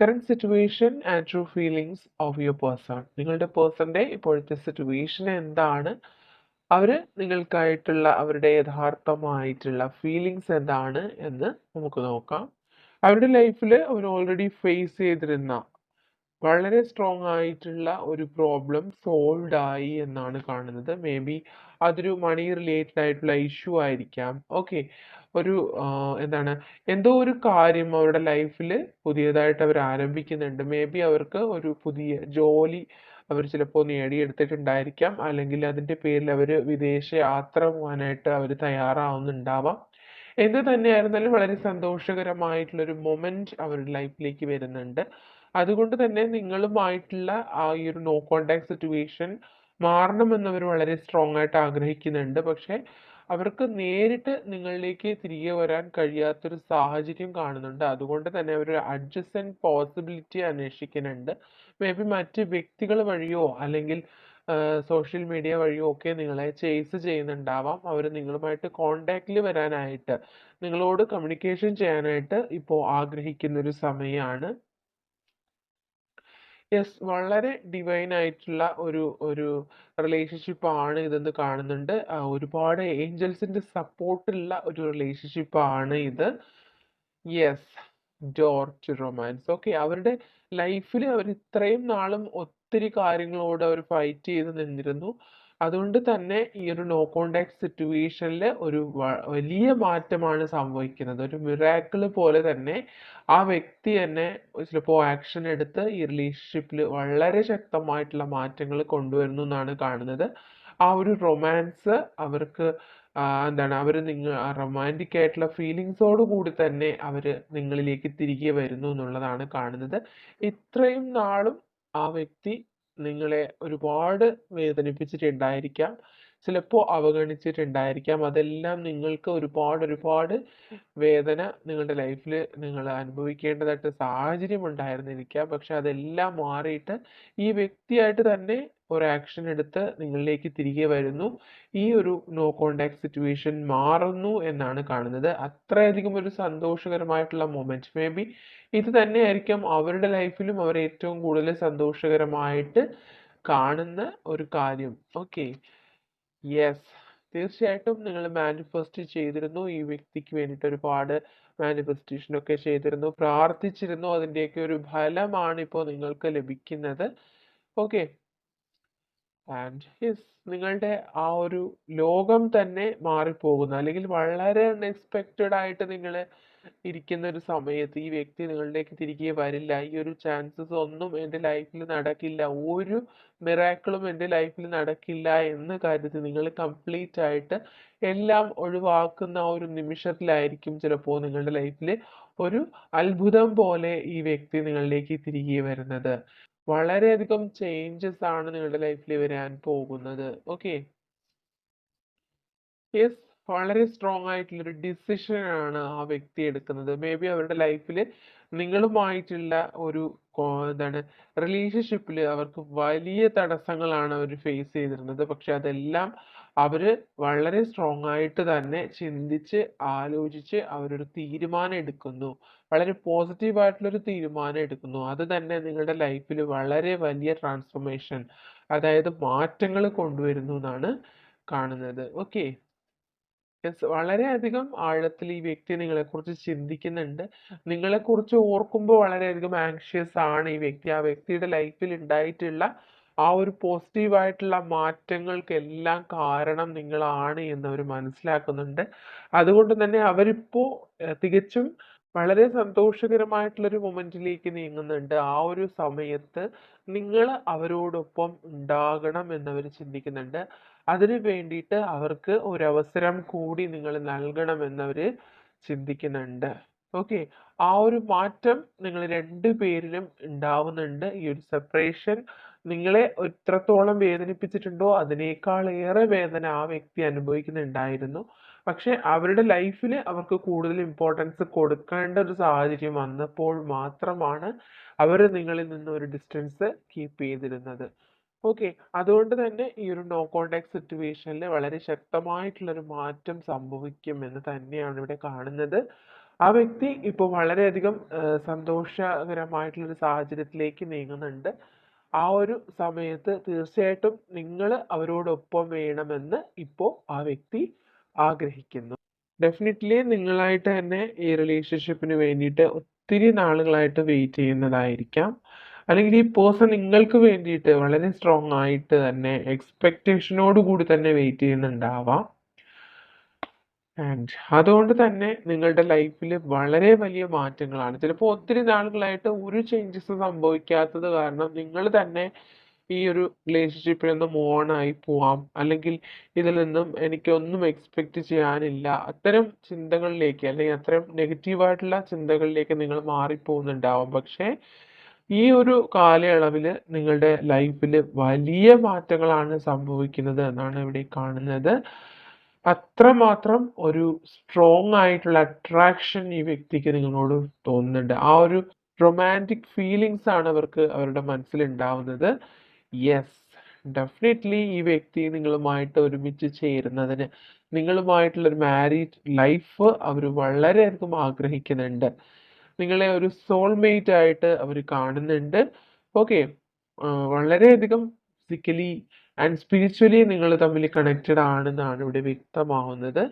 Current situation and true feelings of your person നിങ്ങളുടെ പേഴ്സന്റെ ഇപ്പോഴത്തെ സിറ്റുവേഷൻ എന്താണ്? അവർ നിങ്ങൾക്കായിട്ടുള്ള അവരുടെ യഥാർത്ഥമായിട്ടുള്ള ഫീലിങ്സ് എന്താണ് എന്ന് നമുക്ക് നോക്കാം. അവരുടെ ലൈഫിൽ അവർ ഓൾറെഡി ഫേസ് ചെയ്തിരുന്ന വളരെ സ്ട്രോങ് ആയിട്ടുള്ള ഒരു പ്രോബ്ലം സോൾവ് ആയി എന്നാണ് കാണുന്നത്. മേ ബി അതൊരു മണി റിലേറ്റഡ് ആയിട്ടുള്ള ഇഷ്യൂ ആയിരിക്കാം. ഓക്കെ ഒരു എന്താണ് എന്തോ ഒരു കാര്യം അവരുടെ ലൈഫിൽ പുതിയതായിട്ട് അവർ ആരംഭിക്കുന്നുണ്ട്. മേ ബി അവർക്ക് ഒരു പുതിയ ജോലി അവർ ചിലപ്പോൾ നേടിയെടുത്തിട്ടുണ്ടായിരിക്കാം. അല്ലെങ്കിൽ അതിന്റെ പേരിൽ അവർ വിദേശ യാത്ര പോകാനായിട്ട് അവർ തയ്യാറാവുന്നുണ്ടാവാം. എന്ത് തന്നെയായിരുന്നാലും വളരെ സന്തോഷകരമായിട്ടുള്ളൊരു മൊമെന്റ് അവരുടെ ലൈഫിലേക്ക് വരുന്നുണ്ട്. അതുകൊണ്ട് തന്നെ നിങ്ങളുമായിട്ടുള്ള ആ ഈ ഒരു നോ കോണ്ടാക്ട് സിറ്റുവേഷൻ മാറണമെന്ന് അവർ വളരെ സ്ട്രോങ് ആയിട്ട് ആഗ്രഹിക്കുന്നുണ്ട്. പക്ഷെ അവർക്ക് നേരിട്ട് നിങ്ങളിലേക്ക് തിരികെ വരാൻ കഴിയാത്തൊരു സാഹചര്യം കാണുന്നുണ്ട്. അതുകൊണ്ട് തന്നെ അവർ അഡ്ജസ്റ്റന്റ് പോസിബിലിറ്റി അന്വേഷിക്കുന്നുണ്ട്. മേ ബി മറ്റ് വ്യക്തികൾ വഴിയോ അല്ലെങ്കിൽ സോഷ്യൽ മീഡിയ വഴിയോ ഒക്കെ നിങ്ങളെ ചേസ് ചെയ്യുന്നുണ്ടാവാം. അവർ നിങ്ങളുമായിട്ട് കോണ്ടാക്റ്റിൽ വരാനായിട്ട് നിങ്ങളോട് കമ്മ്യൂണിക്കേഷൻ ചെയ്യാനായിട്ട് ഇപ്പോൾ ആഗ്രഹിക്കുന്ന ഒരു സമയമാണ് യെസ് വളരെ ഡിവൈൻ ആയിട്ടുള്ള ഒരു ഒരു റിലേഷൻഷിപ്പ് ആണ് ഇതെന്ന് കാണുന്നുണ്ട്. ഒരുപാട് ഏഞ്ചൽസിന്റെ സപ്പോർട്ടുള്ള ഒരു റിലേഷൻഷിപ്പ് ആണ് ഇത്. Yes door to romance okay അവരുടെ ലൈഫിൽ അവർ ഇത്രയും നാളും ഒത്തിരി കാര്യങ്ങളോട് അവർ ഫൈറ്റ് ചെയ്ത് നിന്നിരുന്നു. അതുകൊണ്ട് തന്നെ ഈ ഒരു നോ കോണ്ടാക്ട് സിറ്റുവേഷനിൽ ഒരു വലിയ മാറ്റമാണ് സംഭവിക്കുന്നത്. ഒരു മിറാക്കിൾ പോലെ തന്നെ ആ വ്യക്തി തന്നെ ചിലപ്പോൾ ആക്ഷൻ എടുത്ത് ഈ റിലേഷൻഷിപ്പിൽ വളരെ ശക്തമായിട്ടുള്ള മാറ്റങ്ങൾ കൊണ്ടുവരുന്നു എന്നാണ് കാണുന്നത്. ആ ഒരു റൊമാൻസ് അവർക്ക് എന്താണ് അവർ നിങ്ങൾ റൊമാന്റിക് ആയിട്ടുള്ള ഫീലിങ്സോട് കൂടി തന്നെ അവർ നിങ്ങളിലേക്ക് തിരികെ വരുന്നു എന്നുള്ളതാണ് കാണുന്നത്. ഇത്രയും നാളും ആ വ്യക്തി നിങ്ങളെ ഒരുപാട് വേദനിപ്പിച്ചിട്ടുണ്ടായിരിക്കാം. ചിലപ്പോൾ അവഗണിച്ചിട്ടുണ്ടായിരിക്കാം. അതെല്ലാം നിങ്ങൾക്ക് ഒരുപാട് ഒരുപാട് വേദന നിങ്ങളുടെ ലൈഫിൽ നിങ്ങൾ അനുഭവിക്കേണ്ടതായിട്ട് സാഹചര്യം ഉണ്ടായിരുന്നിരിക്കാം പക്ഷെ അതെല്ലാം മാറിയിട്ട് ഈ വ്യക്തിയായിട്ട് തന്നെ ഒരു ആക്ഷൻ എടുത്ത് നിങ്ങളിലേക്ക് തിരികെ വരുന്നു. ഈ ഒരു നോ കോണ്ടാക്ട് സിറ്റുവേഷൻ മാറുന്നു എന്നാണ് കാണുന്നത്. അത്രയധികം ഒരു സന്തോഷകരമായിട്ടുള്ള മൊമെന്റ് മേ ബി ഇത് തന്നെയായിരിക്കും അവരുടെ ലൈഫിലും അവർ ഏറ്റവും കൂടുതൽ സന്തോഷകരമായിട്ട് കാണുന്ന ഒരു കാര്യം. ഓക്കെ യെസ് തീർച്ചയായിട്ടും നിങ്ങൾ മാനിഫെസ്റ്റ് ചെയ്തിരുന്നു. ഈ വ്യക്തിക്ക് വേണ്ടിയിട്ട് ഒരുപാട് മാനിഫെസ്റ്റേഷൻ ഒക്കെ ചെയ്തിരുന്നു. പ്രാർത്ഥിച്ചിരുന്നു. അതിന്റെയൊക്കെ ഒരു ഫലമാണ് ഇപ്പോൾ നിങ്ങൾക്ക് ലഭിക്കുന്നത്. ഓക്കെ ആൻഡ് യെസ് നിങ്ങളുടെ ആ ഒരു ലോകം തന്നെ മാറിപ്പോകുന്നു. അല്ലെങ്കിൽ വളരെ അൺഎക്സ്പെക്റ്റഡ് ആയിട്ട് നിങ്ങൾ ഇരിക്കുന്ന ഒരു സമയത്ത് ഈ വ്യക്തി നിങ്ങളിലേക്ക് തിരികെ വരില്ല. ഈ ഒരു ചാൻസസ് ഒന്നും എന്റെ ലൈഫിൽ നടക്കില്ല. ഒരു മിറാക്കിളും എന്റെ ലൈഫിൽ നടക്കില്ല എന്ന് കരുതി നിങ്ങൾ കംപ്ലീറ്റ് ആയിട്ട് എല്ലാം ഒഴിവാക്കുന്ന ആ ഒരു നിമിഷത്തിലായിരിക്കും ചിലപ്പോൾ നിങ്ങളുടെ ലൈഫിൽ ഒരു അത്ഭുതം പോലെ ഈ വ്യക്തി നിങ്ങളിലേക്ക് തിരികെ വരുന്നത്. വളരെയധികം ചേഞ്ചസ് ആണ് നിങ്ങളുടെ ലൈഫിൽ വരാൻ പോകുന്നത്. ഓക്കെ യെസ് വളരെ സ്ട്രോങ് ആയിട്ടുള്ള ഒരു ഡിസിഷൻ ആണ് ആ വ്യക്തി എടുക്കുന്നത്. മേ ബി അവരുടെ ലൈഫിൽ നിങ്ങളുമായിട്ടുള്ള ഒരു എന്താണ് റിലേഷൻഷിപ്പിൽ അവർക്ക് വലിയ തടസ്സങ്ങളാണ് അവർ ഫേസ് ചെയ്തിരുന്നത്. പക്ഷെ അതെല്ലാം അവർ വളരെ സ്ട്രോങ് ആയിട്ട് തന്നെ ചിന്തിച്ച് ആലോചിച്ച് അവരൊരു തീരുമാനം എടുക്കുന്നു. വളരെ പോസിറ്റീവ് ആയിട്ടുള്ളൊരു തീരുമാനം എടുക്കുന്നു. അത് തന്നെ നിങ്ങളുടെ ലൈഫിൽ വളരെ വലിയ ട്രാൻസ്ഫോർമേഷൻ അതായത് മാറ്റങ്ങൾ കൊണ്ടുവരുന്നു എന്നാണ് കാണുന്നത്. ഓക്കെ യെസ് വളരെയധികം ആഴത്തിൽ ഈ വ്യക്തി നിങ്ങളെക്കുറിച്ച് ചിന്തിക്കുന്നുണ്ട്. നിങ്ങളെക്കുറിച്ച് ഓർക്കുമ്പോൾ വളരെയധികം ആങ്ഷ്യസ് ആണ് ഈ വ്യക്തി. ആ വ്യക്തിയുടെ ലൈഫിൽ ഉണ്ടായിട്ടുള്ള ആ ഒരു പോസിറ്റീവ് ആയിട്ടുള്ള മാറ്റങ്ങൾക്കെല്ലാം കാരണം നിങ്ങളാണ് എന്ന് അവർ മനസ്സിലാക്കുന്നുണ്ട്. അതുകൊണ്ട് തന്നെ അവരിപ്പോ തികച്ചും വളരെ സന്തോഷകരമായിട്ടുള്ള ഒരു മൊമെന്റിലേക്ക് നീങ്ങുന്നുണ്ട്. ആ ഒരു സമയത്ത് നിങ്ങൾ അവരോടൊപ്പം ഉണ്ടാകണം എന്നവർ ചിന്തിക്കുന്നുണ്ട്. അതിനു വേണ്ടിയിട്ട് അവർക്ക് ഒരു അവസരം കൂടി നിങ്ങൾ നൽകണമെന്നവർ ചിന്തിക്കുന്നുണ്ട്. ഓക്കെ. ആ ഒരു മാറ്റം നിങ്ങൾ രണ്ടു പേരിലും ഉണ്ടാവുന്നുണ്ട്. ഈ ഒരു സെപ്പറേഷൻ നിങ്ങളെ എത്രത്തോളം വേദനിപ്പിച്ചിട്ടുണ്ടോ അതിനേക്കാൾ ഏറെ വേദന ആ വ്യക്തി അനുഭവിക്കുന്നുണ്ടായിരുന്നു. പക്ഷെ അവരുടെ ലൈഫിൽ അവർക്ക് കൂടുതൽ ഇമ്പോർട്ടൻസ് കൊടുക്കേണ്ട ഒരു സാഹചര്യം വന്നപ്പോൾ മാത്രമാണ് അവർ നിങ്ങളിൽ നിന്ന് ഒരു ഡിസ്റ്റൻസ് കീപ്പ് ചെയ്തിരുന്നത്. ഓക്കെ. അതുകൊണ്ട് തന്നെ ഈ ഒരു നോ കോണ്ടാക്ട് സിറ്റുവേഷനിൽ വളരെ ശക്തമായിട്ടുള്ളൊരു മാറ്റം സംഭവിക്കും എന്ന് തന്നെയാണ് ഇവിടെ കാണുന്നത്. ആ വ്യക്തി ഇപ്പോൾ വളരെയധികം സന്തോഷകരമായിട്ടുള്ള സന്തോഷകരമായിട്ടുള്ളൊരു സാഹചര്യത്തിലേക്ക് നീങ്ങുന്നുണ്ട്. ആ ഒരു സമയത്ത് തീർച്ചയായിട്ടും നിങ്ങൾ അവരോടൊപ്പം വേണമെന്ന് ഇപ്പോൾ ആ വ്യക്തി ആഗ്രഹിക്കുന്നു. ഡെഫിനറ്റ്ലി നിങ്ങളായിട്ട് തന്നെ ഈ റിലേഷൻഷിപ്പിന് വേണ്ടിയിട്ട് ഒത്തിരി നാളുകളായിട്ട് വെയിറ്റ് ചെയ്യുന്നതായിരിക്കാം. അല്ലെങ്കിൽ ഈ പേഴ്സൺ നിങ്ങൾക്ക് വേണ്ടിയിട്ട് വളരെ സ്ട്രോങ് ആയിട്ട് തന്നെ എക്സ്പെക്റ്റേഷനോട് കൂടി തന്നെ വെയിറ്റ് ചെയ്യുന്നുണ്ടാവാം. ആൻഡ് അതുകൊണ്ട് തന്നെ നിങ്ങളുടെ ലൈഫിൽ വളരെ വലിയ മാറ്റങ്ങളാണ്. ചിലപ്പോൾ ഒത്തിരി നാളുകളായിട്ട് ഒരു ചേഞ്ചസ് സംഭവിക്കാത്തത് കാരണം നിങ്ങൾ തന്നെ ഈ ഒരു റിലേഷൻഷിപ്പിൽ നിന്ന് ഓൺ ആയി പോവാം. അല്ലെങ്കിൽ ഇതിൽ നിന്നും എനിക്കൊന്നും എക്സ്പെക്റ്റ് ചെയ്യാനില്ല. അത്തരം ചിന്തകളിലേക്ക് അല്ലെങ്കിൽ അത്തരം നെഗറ്റീവായിട്ടുള്ള ചിന്തകളിലേക്ക് നിങ്ങൾ മാറിപ്പോകുന്നുണ്ടാവാം. പക്ഷേ ഈ ഒരു കാലയളവിൽ നിങ്ങളുടെ ലൈഫിൽ വലിയ മാറ്റങ്ങളാണ് സംഭവിക്കുന്നത് എന്നാണ് ഇവിടെ കാണുന്നത്. അത്രമാത്രം ഒരു സ്ട്രോങ് ആയിട്ടുള്ള അട്രാക്ഷൻ ഈ വ്യക്തിക്ക് നിങ്ങളോട് തോന്നുന്നുണ്ട്. ആ ഒരു റൊമാന്റിക് ഫീലിങ്സ് ആണ് അവർക്ക് അവരുടെ മനസ്സിൽ ഉണ്ടാവുന്നത് യെസ് ഡെഫിനറ്റ്ലി ഈ വ്യക്തി നിങ്ങളുമായിട്ട് ഒരുമിച്ച് ചേരുന്നതിന് നിങ്ങളുമായിട്ടുള്ള ഒരു മാരീഡ് ലൈഫ് അവർ വളരെയധികം ആഗ്രഹിക്കുന്നുണ്ട്. നിങ്ങളെ ഒരു സോൾമേറ്റ് ആയിട്ട് അവർ കാണുന്നുണ്ട്. ഓക്കെ വളരെയധികം ഫിസിക്കലി ആൻഡ് സ്പിരിച്വലി നിങ്ങൾ തമ്മിൽ കണക്റ്റഡ് ആണെന്നാണ് ഇവിടെ വ്യക്തമാവുന്നത്.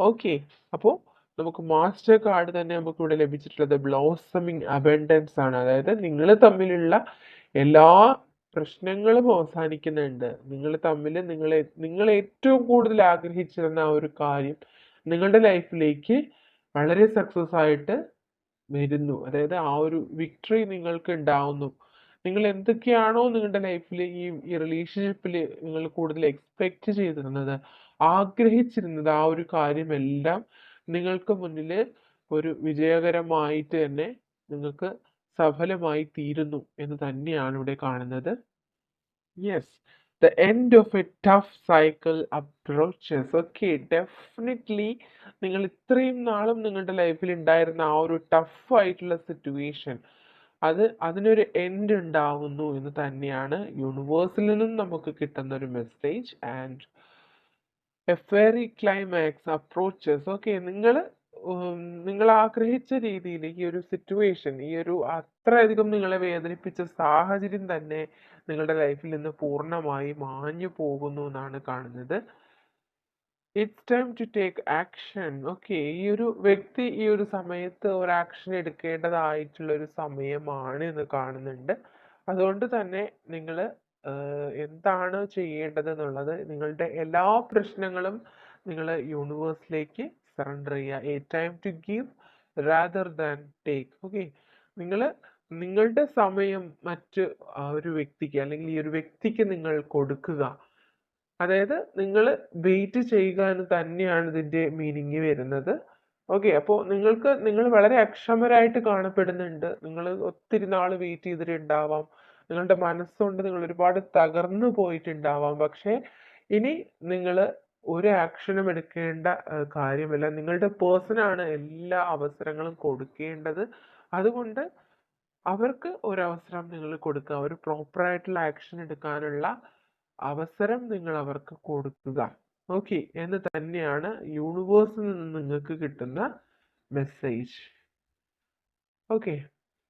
ഓക്കെ അപ്പോൾ നമുക്ക് മാസ്റ്റർ കാർഡ് തന്നെ നമുക്ക് ഇവിടെ ലഭിച്ചിട്ടുള്ളത് ബ്ലോസമിങ് അബൻഡൻസ് ആണ്. അതായത് നിങ്ങൾ തമ്മിലുള്ള എല്ലാ പ്രശ്നങ്ങളും അവസാനിക്കുന്നുണ്ട്. നിങ്ങൾ തമ്മിൽ നിങ്ങളെ നിങ്ങൾ ഏറ്റവും കൂടുതൽ ആഗ്രഹിച്ചിരുന്ന ആ ഒരു കാര്യം നിങ്ങളുടെ ലൈഫിലേക്ക് വളരെ സക്സസ് ആയിട്ട് വരുന്നു. അതായത് ആ ഒരു വിക്ടറി നിങ്ങൾക്ക് ഉണ്ടാവുന്നു നിങ്ങൾ എന്തൊക്കെയാണോ നിങ്ങളുടെ ലൈഫിൽ ഈ ഈ റിലേഷൻഷിപ്പിൽ നിങ്ങൾ കൂടുതൽ എക്സ്പെക്റ്റ് ചെയ്തിരുന്നത് ആഗ്രഹിച്ചിരുന്നത് ആ ഒരു കാര്യമെല്ലാം നിങ്ങൾക്ക് മുന്നിൽ ഒരു വിജയകരമായിട്ട് തന്നെ നിങ്ങൾക്ക് സഫലമായി തീരുന്നു എന്ന് തന്നെയാണ് ഇവിടെ കാണുന്നത്. Yes the end of a tough cycle approaches. Okay definitely നിങ്ങൾ ഇത്രയും നാളും നിങ്ങളുടെ ലൈഫിൽ ഉണ്ടായിരുന്ന ആ ഒരു ടഫ് ആയിട്ടുള്ള സിറ്റുവേഷൻ അത് അതിനൊരു എൻഡ് ഉണ്ടാവുന്നു എന്ന് തന്നെയാണ് യൂണിവേഴ്സിൽ നിന്നും നമുക്ക് കിട്ടുന്ന ഒരു message and a fairy climax approaches okay നിങ്ങൾ നിങ്ങൾ ആഗ്രഹിച്ച രീതിയിൽ ഈ ഒരു സിറ്റുവേഷൻ ഈ ഒരു അത്രയധികം നിങ്ങളെ വേദനിപ്പിച്ച സാഹചര്യം തന്നെ നിങ്ങളുടെ ലൈഫിൽ നിന്ന് പൂർണമായി മാഞ്ഞു പോകുന്നു എന്നാണ് കാണുന്നത്. It's time to take action okay ഈ ഒരു വ്യക്തി ഈ ഒരു സമയത്ത് ഒരു ആക്ഷൻ എടുക്കേണ്ടതായിട്ടുള്ള ഒരു സമയമാണ് എന്ന് കാണുന്നുണ്ട്. അതുകൊണ്ട് തന്നെ നിങ്ങൾ എന്താണ് ചെയ്യേണ്ടത് എന്നുള്ളത് നിങ്ങളുടെ എല്ലാ പ്രശ്നങ്ങളും നിങ്ങൾ യൂണിവേഴ്സിലേക്ക് സറണ്ടർ ചെയ്യുക. A time to give rather than take okay നിങ്ങൾ നിങ്ങളുടെ സമയം മറ്റ് ഒരു വ്യക്തിക്ക് അല്ലെങ്കിൽ ഈ ഒരു വ്യക്തിക്ക് നിങ്ങൾ കൊടുക്കുക. അതായത് നിങ്ങൾ വെയിറ്റ് ചെയ്യുക എന്ന് തന്നെയാണ് ഇതിന്റെ മീനിങ് വരുന്നത്. ഓക്കെ അപ്പോൾ നിങ്ങൾക്ക് നിങ്ങൾ വളരെ അക്ഷമരായിട്ട് കാണപ്പെടുന്നുണ്ട്. നിങ്ങൾ ഒത്തിരി നാൾ വെയിറ്റ് ചെയ്തിട്ടുണ്ടാവാം. നിങ്ങളുടെ മനസ്സുകൊണ്ട് നിങ്ങൾ ഒരുപാട് തകർന്നു പോയിട്ടുണ്ടാവാം. പക്ഷേ ഇനി നിങ്ങൾ ഒരു ആക്ഷനും എടുക്കേണ്ട കാര്യമില്ല. നിങ്ങളുടെ പേഴ്സണാണ് എല്ലാ അവസരങ്ങളും കൊടുക്കേണ്ടത്. അതുകൊണ്ട് അവർക്ക് ഒരു അവസരം നിങ്ങൾ കൊടുക്കുക. ഒരു പ്രോപ്പറായിട്ടുള്ള ആക്ഷൻ എടുക്കാനുള്ള അവസരം നിങ്ങൾ അവർക്ക് കൊടുക്കുക. ഓക്കെ എന്ന് തന്നെയാണ് യൂണിവേഴ്സിൽ നിന്ന് നിങ്ങൾക്ക് കിട്ടുന്ന മെസ്സേജ് ഓക്കെ